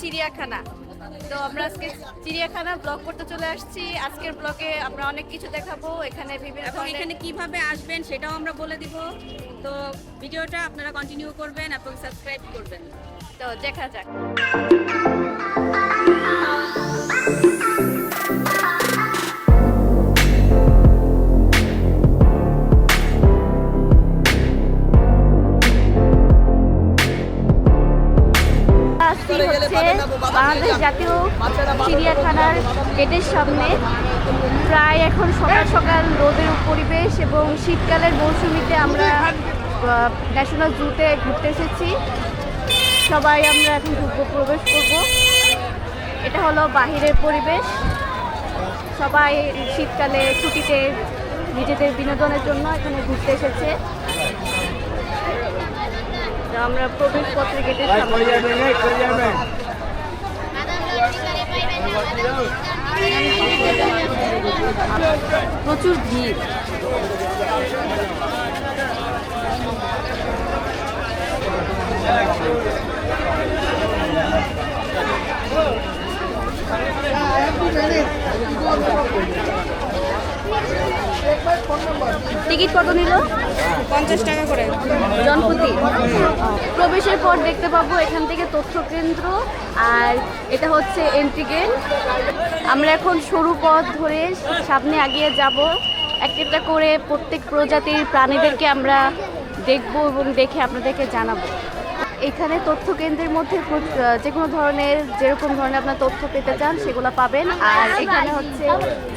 চিড়িয়াখানা। তো আমরা আজকে চিড়িয়াখানা ব্লগ করতে চলে আসছি। আজকের ব্লগে আমরা অনেক কিছু দেখাবো। এখানে বিভিন্ন এখানে কীভাবে আসবেন সেটাও আমরা বলে দিব। তো ভিডিওটা আপনারা কন্টিনিউ করবেন এবং সাবস্ক্রাইব করবেন। তো দেখা যাক। বাংলাদেশ জাতীয় চিড়িয়াখানার গেটের সামনে। প্রায় এখন সকাল সকাল রোদের পরিবেশ এবং শীতকালের মৌসুমিতে আমরা ন্যাশনাল জুতে ঘুরতে এসেছি। সবাই আমরা এখন ঢুকবো প্রবেশ করব। এটা হলো বাহিরের পরিবেশ। সবাই শীতকালে ছুটিতে নিজেদের বিনোদনের জন্য এখানে ঘুরতে এসেছে। আমরা প্রবেশপত্রে গেটের সামনে। প্রচুর ভিড়। টিকিট কত নিল? পঞ্চাশ টাকা করে। জনপ্রতি? প্রবেশের পর দেখতে পাবো এখান থেকে তথ্য কেন্দ্র আর এটা হচ্ছে এন্ট্রি গেট আমরা এখন সরু পথ ধরে সামনে এগিয়ে যাব। একটা একটা করে প্রত্যেক প্রজাতির প্রাণীদেরকে আমরা দেখব এবং দেখে আপনাদেরকে জানাব। এখানে তথ্য কেন্দ্রের মধ্যে যে কোনো ধরনের যেরকম ধরনের আপনার তথ্য পেতে চান সেগুলো পাবেন। আর এখানে হচ্ছে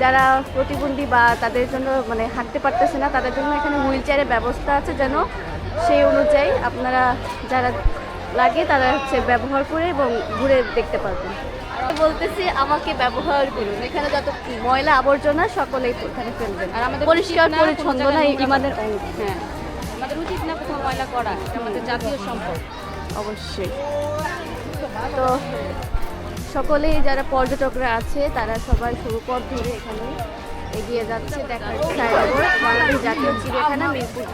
যারা প্রতিবন্ধী বা তাদের জন্য মানে হাঁটতে পারতেছে না তাদের জন্য এখানে হুইল চেয়ারের ব্যবস্থা আছে যেন সেই অনুযায়ী আপনারা যারা লাগে তারা হচ্ছে ব্যবহার করে এবং ঘুরে দেখতে পারবেন। বলতেছি আমাকে ব্যবহার করুন। এখানে যত ময়লা আবর্জনা সকলেই এখানে ফেলবেন। আর আমাদের পরিষ্কার না পরিচ্ছন্ন নোংরা ইমানের হ্যাঁ। আমাদের উচিত না কোথাও ময়লা করা আমাদের জাতীয় সম্পদ। অবশ্যই। তো সকলেই যারা পর্যটকরা আছে, তারা সবাই সরু পথ ধরে এখানে এগিয়ে যাচ্ছে দেখার বাংলাদেশ জাতীয় চিড়িয়াখানা, মিরপুর।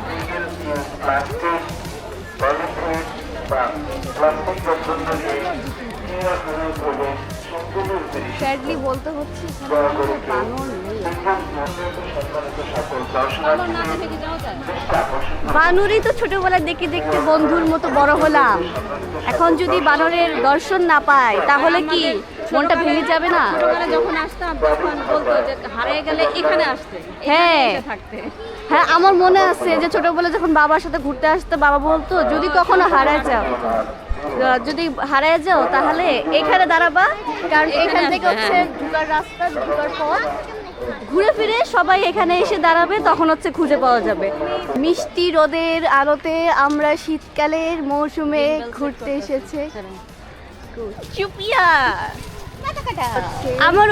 স্যাডলি বলতে হচ্ছে বানর নেই। বানরই তো ছোটবেলায় দেখে দেখতে বন্ধুর মতো বড় হলাম এখন যদি বানরের দর্শন না পাই তাহলে কি মনটা ভেঙে যাবে না ছোটবেলায় যখন আসতাম তখন বলতো যে হারিয়ে গেলে এখানে আসতে হ্যাঁ। থাকতে হ্যাঁ আমার মনে আছে যে ছোটবেলায় যখন বাবার সাথে ঘুরতে আসতো বাবা বলতো যদি কখনো হারায় যাও যদি হারায় যাও তাহলে এখানে দাঁড়াবা কারণ এখানে থেকে হচ্ছে হ্যাঁ। ঢুকার রাস্তা ঢুকার পর ঘুরে ফিরে সবাই এখানে এসে দাঁড়াবে তখন হচ্ছে খুঁজে পাওয়া যাবে। মিষ্টি রোদের আলোতে আমরা শীতকালের মৌসুমে ঘুরতে এসেছে। চুপিয়া। আমার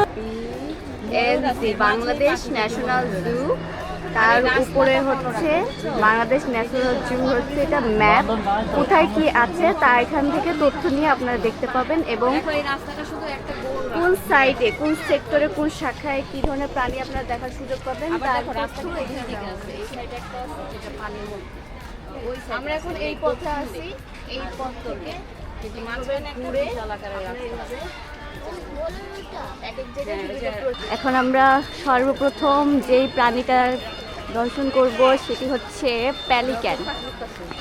বাংলাদেশ ন্যাশনাল জু তার উপরে হচ্ছে বাংলাদেশ ন্যাশনাল জু হচ্ছে এটা ম্যাপ। কোথায় কি আছে তা এখান থেকে তথ্য নিয়ে আপনারা দেখতে পাবেন এবং কোন সাইডে কোন সেক্টরে কোন শাখায় কি ধরনের প্রাণী আপনারা দেখার সুযোগ পাবেন তার আমরা এখন এই পথে আছি। এই পথ থেকে ঘুরে এখন আমরা সর্বপ্রথম যেই প্রাণীটার দর্শন করব সেটি হচ্ছে প্যালিক্যান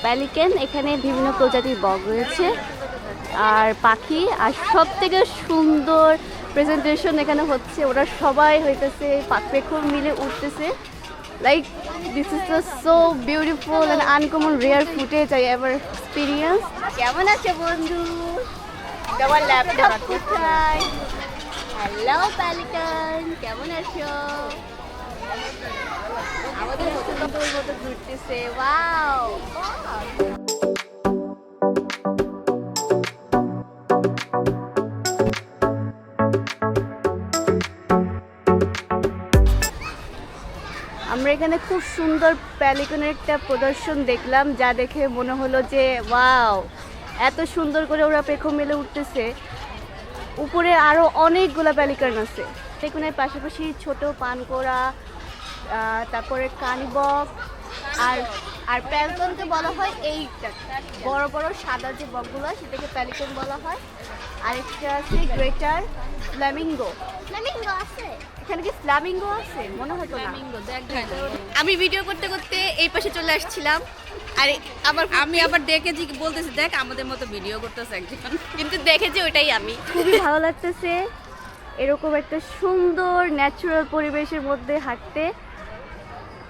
প্যালিক্যান এখানে বিভিন্ন প্রজাতির বগ রয়েছে, আর পাখি, আর সব থেকে সুন্দর প্রেজেন্টেশন এখানে হচ্ছে ওরা সবাই হইতেছে পেখম মিলে উঠতেছে। Like this is the so beautiful and uncommon rare footage I ever experience কেমন আছে বন্ধু? হ্যালো প্যালিকান কেমন আছো? আমরা এখানে খুব সুন্দর প্যালিকনের একটা প্রদর্শন দেখলাম, যা দেখে মনে হলো যে, ওয়াও, এত সুন্দর করে ওরা পেখম মেলে উঠতেছে। উপরে আরও অনেকগুলো প্যালিকন আছে। পেখনের পাশাপাশি ছোট পানকোড়া তারপরে কানিবক আর আর প্যালকনকে বলা হয় এইটা। বড় বড় সাদা যে বকগুলো সেটাকে প্যালিকন বলা হয়। আরেকটা আছে গ্রেটার ফ্ল্যামিঙ্গো ফ্লেমিঙ্গো আছে? এখানে কি ফ্ল্যামিঙ্গো আছে? মনে হতো না। আমি ভিডিও করতে করতে এই পাশে চলে আসছিলাম। আর আবার আমি আবার দেখেছি বলতেছি দেখ আমাদের মতো ভিডিও করতেছে একজন। কিন্তু দেখেছি ওটাই আমি। খুবই ভালো লাগতেছে। এরকম একটা সুন্দর ন্যাচারাল পরিবেশের মধ্যে হাঁটতে।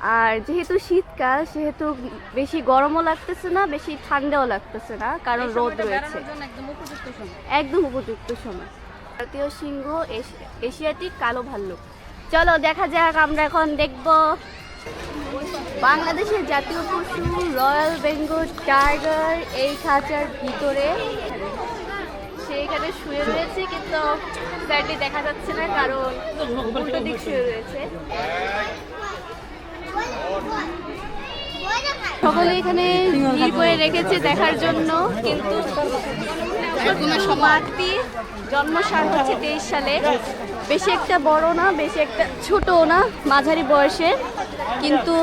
আর যেহেতু শীতকাল সেহেতু বেশি গরমও লাগতেছে না বেশি ঠান্ডাও লাগতেছে না কারণ রোদ রয়েছে। একদম উপযুক্ত সময়। ভারতীয় সিংহ এশ- এশিয়াটিক কালো ভাল্লুক। চলো দেখা যাক আমরা এখন দেখব বাংলাদেশের জাতীয় পশু রয়্যাল বেঙ্গল টাইগার এই খাঁচার ভিতরে। সে এখানে শুয়ে রয়েছে কিন্তু দেখা যাচ্ছে না কারণ উল্টো দিক শুয়ে রয়েছে। সকলে এখানে ভিড় করে রেখেছে দেখার জন্য কিন্তু সমাপ্তি জন্মসাল হচ্ছে তেইশ সালে। বেশি একটা বড় না বেশি একটা ছোটও না মাঝারি বয়সে। কিন্তু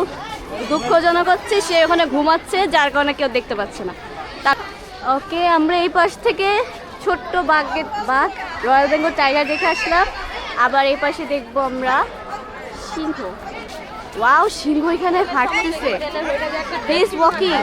দুঃখজনক হচ্ছে সে ওখানে ঘুমাচ্ছে যার কারণে কেউ দেখতে পাচ্ছে না। তা ওকে আমরা এই পাশ থেকে ছোট্ট বাঘের বাঘ রয়্যাল বেঙ্গল টাইগার দেখে আসলাম। আবার এই পাশে দেখব আমরা সিংহ। ওয়াও সিংহ এখানে হাঁটতেছে। বেশ ওয়াকিং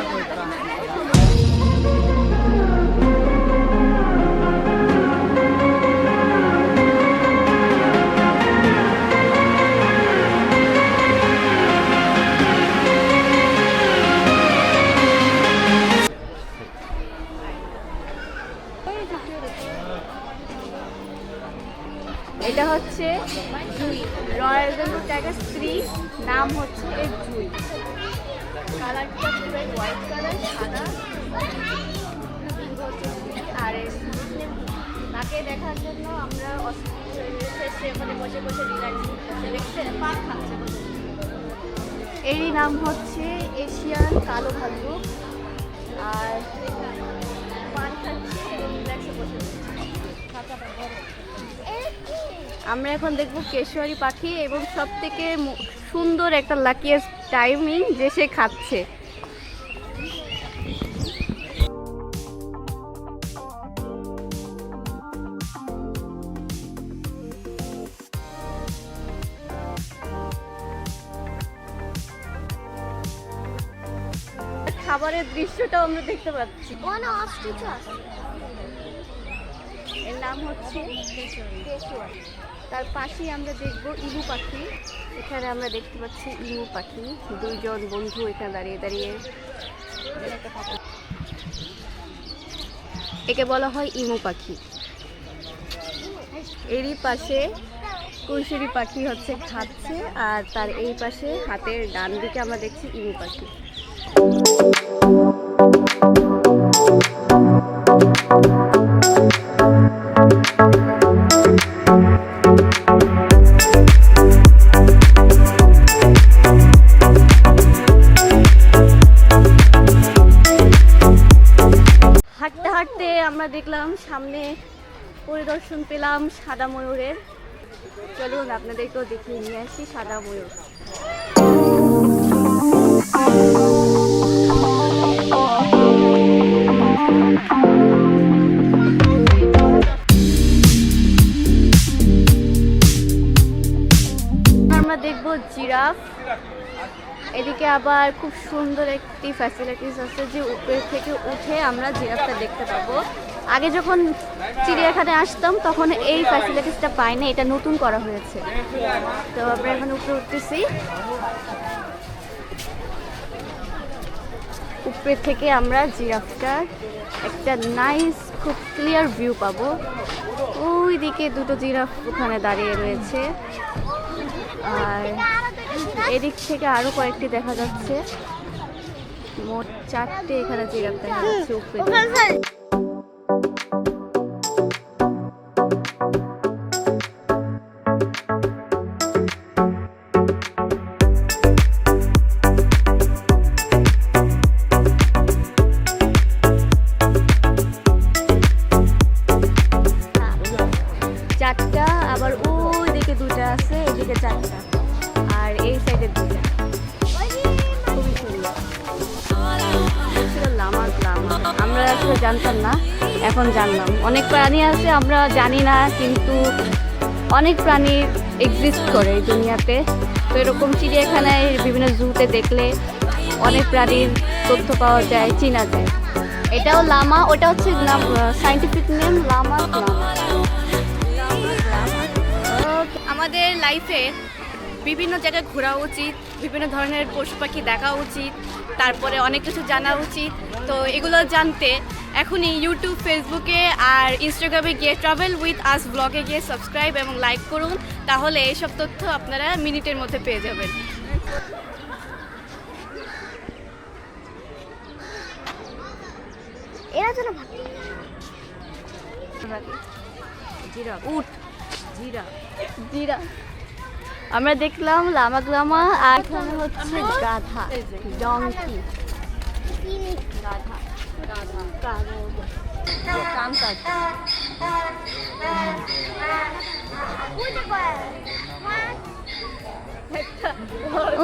আমরা এখন দেখব কেশোয়ারি পাখি এবং সব থেকে সুন্দর একটা লাকিয়েস্ট টাইমিং যে সে খাচ্ছে। খাবারের দৃশ্যটাও আমরা দেখতে পাচ্ছি। ওখানে অস্ট্রিচ আছে। এর নাম হচ্ছে কেশোয়ার। তার পাশেই আমরা দেখব ইমু পাখি। এখানে আমরা দেখতে পাচ্ছি ইমু পাখি। দুইজন বন্ধু এখানে দাঁড়িয়ে দাঁড়িয়ে। একে বলা হয় ইমু পাখি। এরই পাশে কৈশোরী পাখি হচ্ছে খাচ্ছে, আর তার এই পাশে হাতের ডান দিকে আমরা দেখছি ইমু পাখি। সামনে পরিদর্শন পেলাম সাদা ময়ূরের। চলুন আপনাদেরকেও দেখিয়ে নিয়ে আসি সাদা ময়ূর। আমরা দেখব জিরাফ। এদিকে আবার খুব সুন্দর একটি ফ্যাসিলিটিস আছে যে উপর থেকে উঠে আমরা জিরাফটা দেখতে পাবো। আগে যখন চিড়িয়াখানায় আসতাম, তখন এই ফ্যাসিলিটিসটা পাই না এটা নতুন করা হয়েছে। তো আমরা এখন উপরে উঠতেছি। উপরে থেকে আমরা জিরাফটার একটা নাইস খুব ক্লিয়ার ভিউ পাবো। ওই দিকে দুটো জিরাফ ওখানে দাঁড়িয়ে রয়েছে। আর এদিক থেকে আরও কয়েকটি দেখা যাচ্ছে। মোট চারটে এখানে জিরাফ দেখা যাচ্ছে উপরে আমরা জানি না, কিন্তু অনেক প্রাণী এক্সিস্ট করে এই দুনিয়াতে। তো এরকম চিড়িয়াখানায় বিভিন্ন জুতে দেখলে অনেক প্রাণীর তথ্য পাওয়া যায়, চেনা যায়। এটাও লামা, ওটা হচ্ছে সাইন্টিফিক নেম লামা আমাদের লাইফে বিভিন্ন জায়গায় ঘোরা উচিত, বিভিন্ন ধরনের পশু পাখি দেখা উচিত, তারপরে অনেক কিছু জানা উচিত। তো এগুলো জানতে এখনই ইউটিউব ফেসবুকে আর ইনস্টাগ্রামে গিয়ে ট্রাভেল উইথ আস ব্লগে গিয়ে সাবস্ক্রাইব এবং লাইক করুন তাহলে এইসব তথ্য আপনারা মিনিটের মধ্যে পেয়ে যাবেন। এরা যেন ভালো উট। জিরা। জিরা। আমরা দেখলাম লামা গ্লামা আর হচ্ছে গাধা ডঙ্কি গাধা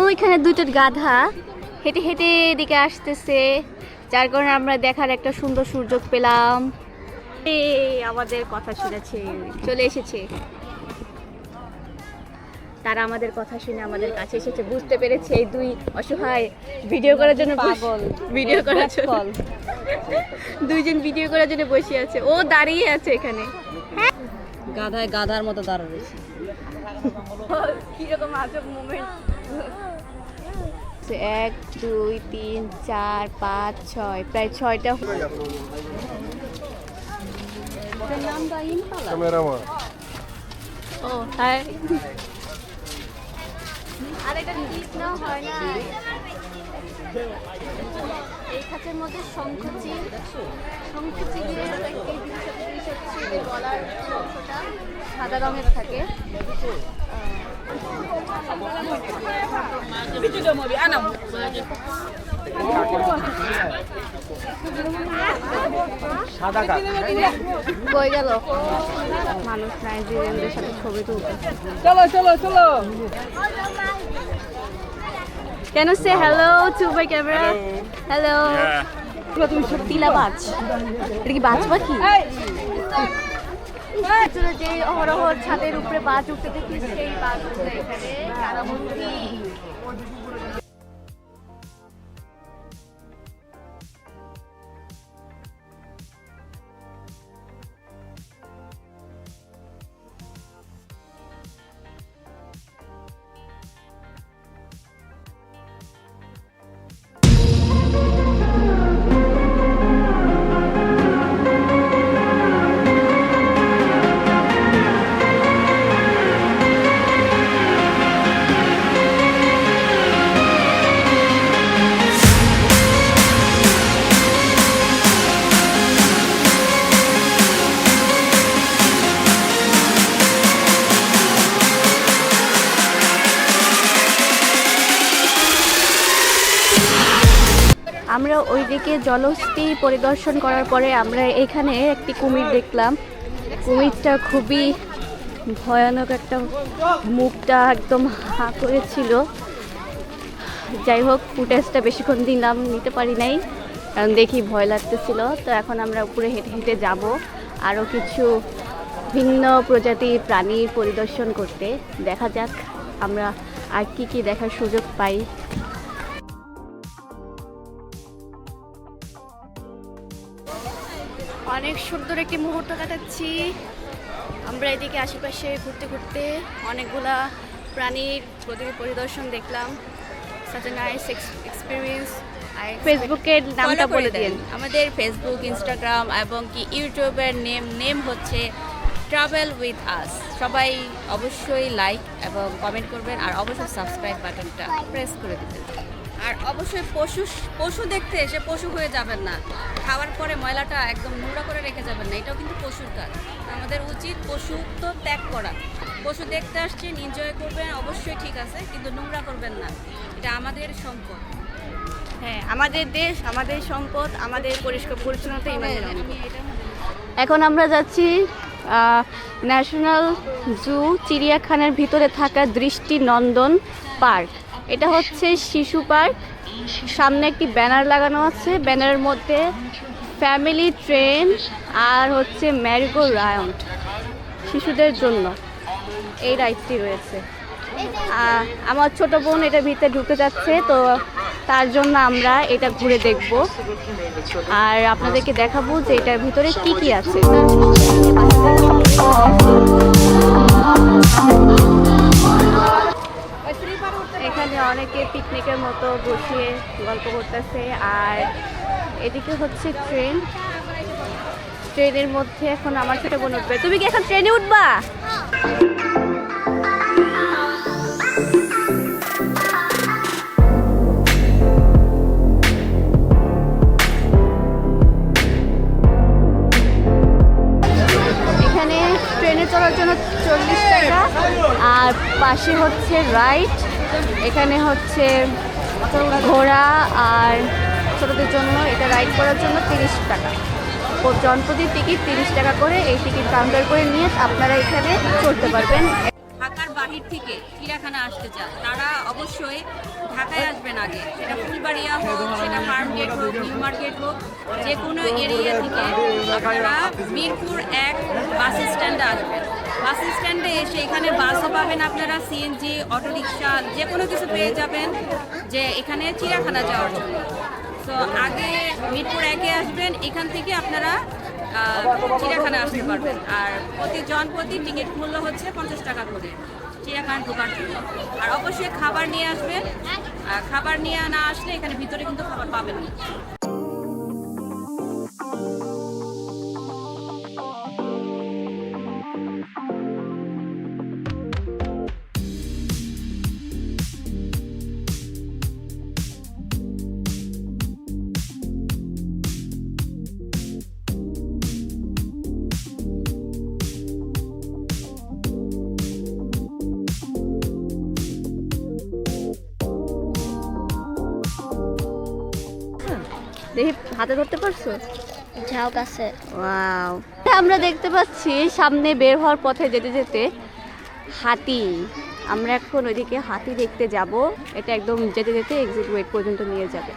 ওইখানে দুটো গাধা। হেঁটে হেঁটে এদিকে আসতেছে। যার কারণে আমরা দেখার একটা সুন্দর সুযোগ পেলাম। আমাদের কথা শুনেছে। চলে এসেছে। তারা আমাদের কথা শুনে আমাদের কাছে এসেছে। বুঝতে পেরেছে এই দুই অসহায় ভিডিও করার জন্য পাগল। ভিডিও করার জন্য দুইজন ভিডিও করার জন্য বসে আছে। ও দাঁড়িয়ে আছে এখানে। গাধায় গাধার মতো দাঁড়া রয়েছে। কীরকম আজব মোমেন্ট এক দুই তিন চার পাঁচ ছয় প্রায় ছয়টা নাম ও হাই আর এটা ক্লিপ না হয় না। এই খাঁচের মধ্যে শঙ্খচিল শঙ্খচিলের এই যে গলার অংশটা সাদা রঙের থাকে। কই গেল। মানুষ নাইজেরিয়ানদের সাথে ছবি তুলতে। চলো চলো চলো। Can you say hello to my camera? Hello. তিলা বাজ? এটা কি বাজ পাখি আসলে যে অহরহ ছাদের উপরে বাজ উঠতে দেখি সেই বাজ উঠতে এখানে জলস্থি পরিদর্শন করার পরে আমরা এখানে একটি কুমির দেখলাম। কুমিরটা খুবই ভয়ানক একটা মুখটা একদম হা করেছিল। যাই হোক, ফুটেজটা বেশিক্ষণ দিলাম নিতে পারি নাই, কারণ দেখি ভয় লাগতেছিল। তো এখন আমরা উপরে হেঁটে হেঁটে যাব আরও কিছু ভিন্ন প্রজাতির প্রাণীর পরিদর্শন করতে। দেখা যাক আমরা আর কি কি দেখার সুযোগ পাই। অনেক সুন্দর একটি মুহূর্ত কাটাচ্ছি। আমরা এদিকে আশেপাশে ঘুরতে ঘুরতে অনেকগুলা প্রাণীর প্রতি পরিদর্শন দেখলাম। সাচ এ নাইস এক্সপিরিয়েন্স ফেসবুকের নামটা বলে দিন। আমাদের ফেসবুক ইনস্টাগ্রাম এবং কি ইউটিউবের নেম নেম হচ্ছে ট্রাভেল উইথ আস সবাই অবশ্যই লাইক এবং কমেন্ট করবেন আর অবশ্যই সাবস্ক্রাইব বাটনটা প্রেস করে দেবেন। আর অবশ্যই পশু পশু দেখতে এসে পশু হয়ে যাবেন না। খাওয়ার পরে ময়লাটা একদম নোংরা করে রেখে যাবেন না এটাও কিন্তু পশুর কাজ। আমাদের উচিত পশু তো ত্যাগ করা। পশু দেখতে আসছেন এনজয় করবেন অবশ্যই ঠিক আছে কিন্তু নোংরা করবেন না। এটা আমাদের সম্পদ। হ্যাঁ আমাদের দেশ আমাদের সম্পদ আমাদের পরিষ্কার পরিচ্ছন্নতা আমাদের এখন আমরা যাচ্ছি ন্যাশনাল জু চিড়িয়াখানার ভিতরে থাকা দৃষ্টি নন্দন পার্ক। এটা হচ্ছে শিশু পার্ক। সামনে একটি ব্যানার লাগানো আছে। ব্যানারের মধ্যে ফ্যামিলি ট্রেন আর হচ্ছে ম্যারিগো রাউন্ড শিশুদের জন্য। এই রাইডটি রয়েছে। আমার ছোট বোন এটা ভিতরে ঢুকে যাচ্ছে, তো তার জন্য আমরা এটা ঘুরে দেখব। আর আপনাদেরকে দেখাবো যে এটার ভিতরে কি কি আছে। এখানে অনেকে পিকনিকের মতো বসিয়ে গল্প করতেছে, আর এদিকে হচ্ছে ট্রেন। ট্রেনের মধ্যে এখন আমার ছোট বোন উঠবে। তুমি কি এখন ট্রেনে উঠবা? এখানে ট্রেনে চড়ার জন্য চল্লিশ টাকা, আর পাশে হচ্ছে রাইড। এখানে হচ্ছে ঘোড়া আর ছোটদের জন্য এটা রাইড করার জন্য তিরিশ টাকা। জনপ্রতি টিকিট তিরিশ টাকা করে, এই টিকিট কাউন্টার করে নিয়ে আপনারা এখানে চড়তে পারবেন। ঢাকার বাহির থেকে চিড়িয়াখানা আসতে চান, তারা অবশ্যই ঢাকায় আসবেন আগে। সেটা ফুলবাড়িয়া হোক, সেটা ফার্মগেট হোক নিউ মার্কেট হোক, যে কোনো এরিয়া থেকে আপনারা মিরপুর এক বাস স্ট্যান্ডে আসবেন। বাস স্ট্যান্ডে এসে এখানে বাসও পাবেন আপনারা সিএনজি অটোরিকশা যে কোনো কিছু পেয়ে যাবেন যে এখানে চিড়িয়াখানা যাওয়ার জন্য। তো আগে মিরপুর একে আসবেন, এখান থেকে আপনারা চিড়িয়াখানা আসতে পারবেন। আর প্রতি জন প্রতি টিকিট মূল্য হচ্ছে পঞ্চাশ টাকা করে চিড়িয়াখানা ঢোকার জন্য। আর অবশ্যই খাবার নিয়ে আসবেন। খাবার নিয়ে না আসলে এখানে ভিতরে কিন্তু খাবার পাবেন না। আছে। ওয়াও আমরা দেখতে পাচ্ছি সামনে বের হওয়ার পথে যেতে যেতে হাতি। আমরা এখন ওইদিকে হাতি দেখতে যাব। এটা একদম যেতে যেতে এক্সিট ওয়েট পর্যন্ত নিয়ে যাবে।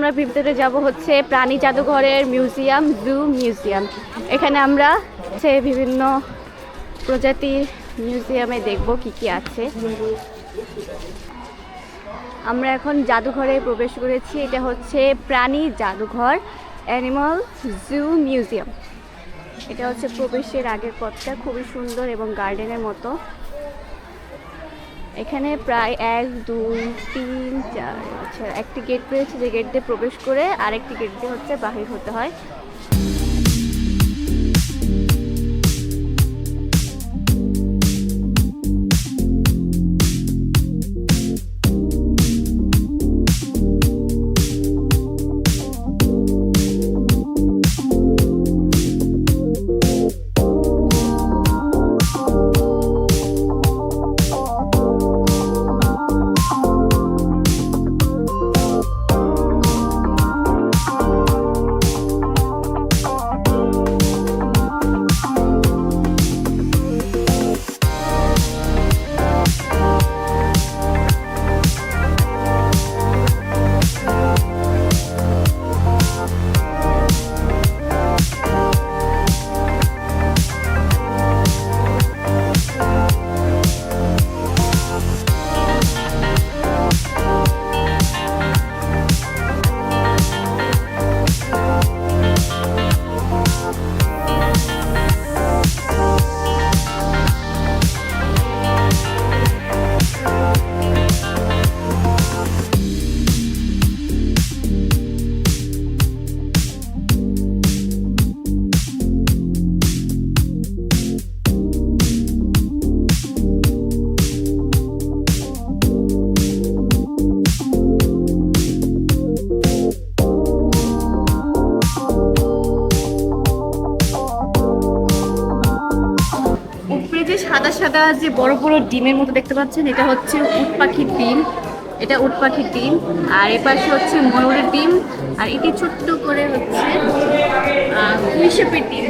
আমরা ভিতরে যাব হচ্ছে প্রাণী জাদুঘরের মিউজিয়াম, জু মিউজিয়াম। এখানে আমরা সে বিভিন্ন প্রজাতির মিউজিয়ামে দেখব কি কি আছে। আমরা এখন জাদুঘরে প্রবেশ করেছি, এটা হচ্ছে প্রাণী জাদুঘর অ্যানিমাল জু মিউজিয়াম এটা হচ্ছে প্রবেশের আগের পথটা, খুবই সুন্দর এবং গার্ডেনের মতো। এখানে প্রায় এক, দুই, তিন, চার আচ্ছা একটি গেট রয়েছে যে গেট দিয়ে প্রবেশ করে আরেকটি গেট দিয়ে হচ্ছে বাহির হতে হয়। সাদা যে বড় বড় ডিমের মতো দেখতে পাচ্ছেন, এটা হচ্ছে উট পাখির ডিম। এটা উট পাখির ডিম। আর এ পাশে হচ্ছে ময়ূরের ডিম। আর এটি ছোট্ট করে হচ্ছে শেপের ডিম।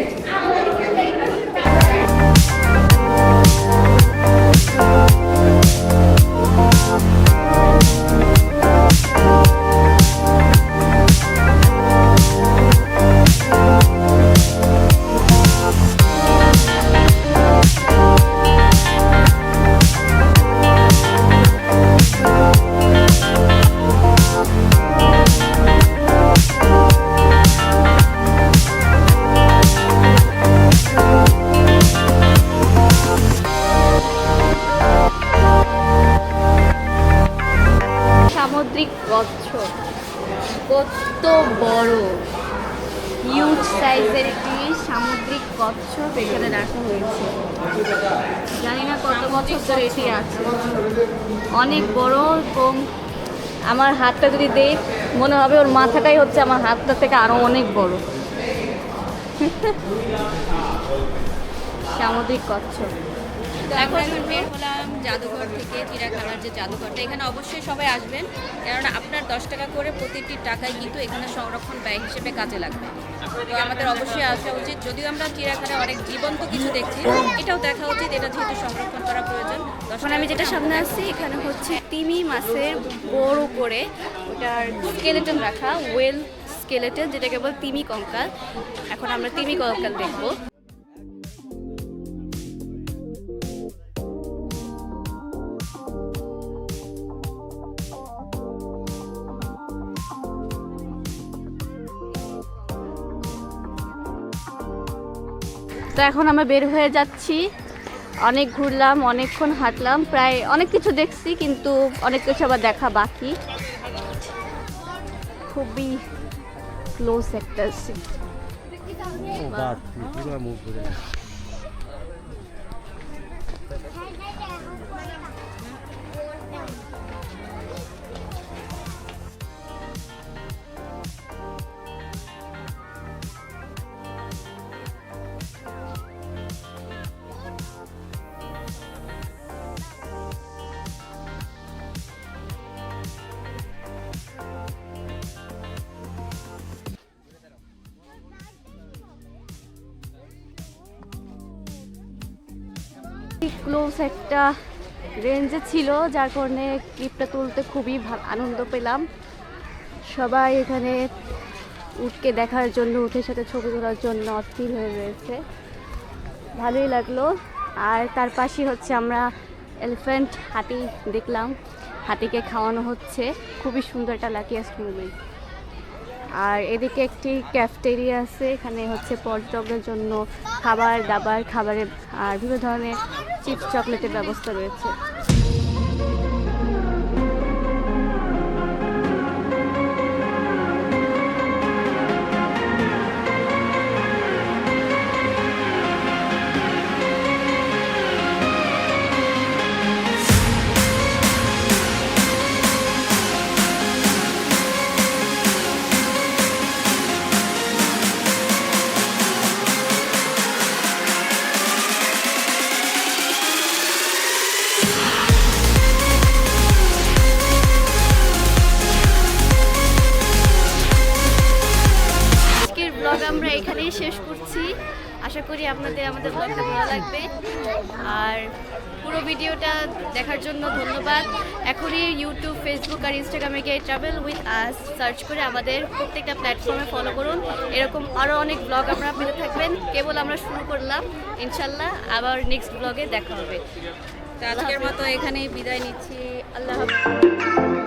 অনেক বড় এবং আমার হাতটা যদি দেই, মনে হবে ওর মাথাটাই হচ্ছে আমার হাতটা থেকে আরও অনেক বড়। সামুদ্রিক কচ্ছপ। এখন বের হলাম জাদুঘর থেকে চিড়িয়াখানার যে জাদুঘরটা এখানে অবশ্যই সবাই আসবেন। কেননা আপনার দশ টাকা করে প্রতিটি টাকায় কিন্তু এখানে সংরক্ষণ ব্যয় হিসেবে কাজে লাগবে। তো আমাদের অবশ্যই আসা উচিত। যদিও আমরা চিড়িয়াখানায় অনেক জীবন্ত কিছু দেখছি এটাও দেখা উচিত এটা যেহেতু সংরক্ষণ করা প্রয়োজন। এখন আমি যেটা সামনে আসছি এখানে হচ্ছে তিমি মাছের বড় করে ওটার স্কেলেটন রাখা ওয়েল স্কেলেটন যেটাকে বল তিমি কঙ্কাল। এখন আমরা তিমি কঙ্কাল দেখব। তো এখন আমরা বের হয়ে যাচ্ছি। অনেক ঘুরলাম, অনেকক্ষণ হাঁটলাম, প্রায় অনেক কিছু দেখছি, কিন্তু অনেক কিছু আবার দেখা বাকি। খুবই ক্লোজ একটা সিট ক্লোজ একটা রেঞ্জে ছিল, যার কারণে ক্লিপটা তুলতে খুবই আনন্দ পেলাম। সবাই এখানে উঠকে দেখার জন্য, উঠের সাথে ছবি তোলার জন্য অস্থির হয়ে রয়েছে। ভালোই লাগল। আর তার পাশে হচ্ছে আমরা এলিফ্যান্ট হাতি দেখলাম। হাতিকে খাওয়ানো হচ্ছে। খুবই সুন্দর একটা লাকিয়াস্ট মুভমেন্ট আর এদিকে একটি ক্যাফটেরিয়া আছে। এখানে হচ্ছে পর্যটকদের জন্য খাবার, দাবার, খাবারের, আর বিভিন্ন ধরনের চিপস চকলেটের ব্যবস্থা রয়েছে। আপনাদের, আমাদের ব্লগটা ভালো লাগবে। আর পুরো ভিডিওটা দেখার জন্য ধন্যবাদ। এখনই ইউটিউব ফেসবুক আর ইনস্টাগ্রামে গিয়ে ট্রাভেল উইথ আস সার্চ করে আমাদের প্রত্যেকটা প্ল্যাটফর্মে ফলো করুন। এরকম আরও অনেক ব্লগ আপনারা পেতে থাকবেন। কেবল আমরা শুরু করলাম। ইনশাল্লাহ আবার নেক্সট ব্লগে দেখা হবে। আজকের মতো এখানেই বিদায় নিচ্ছি। আল্লাহ হাফেজ।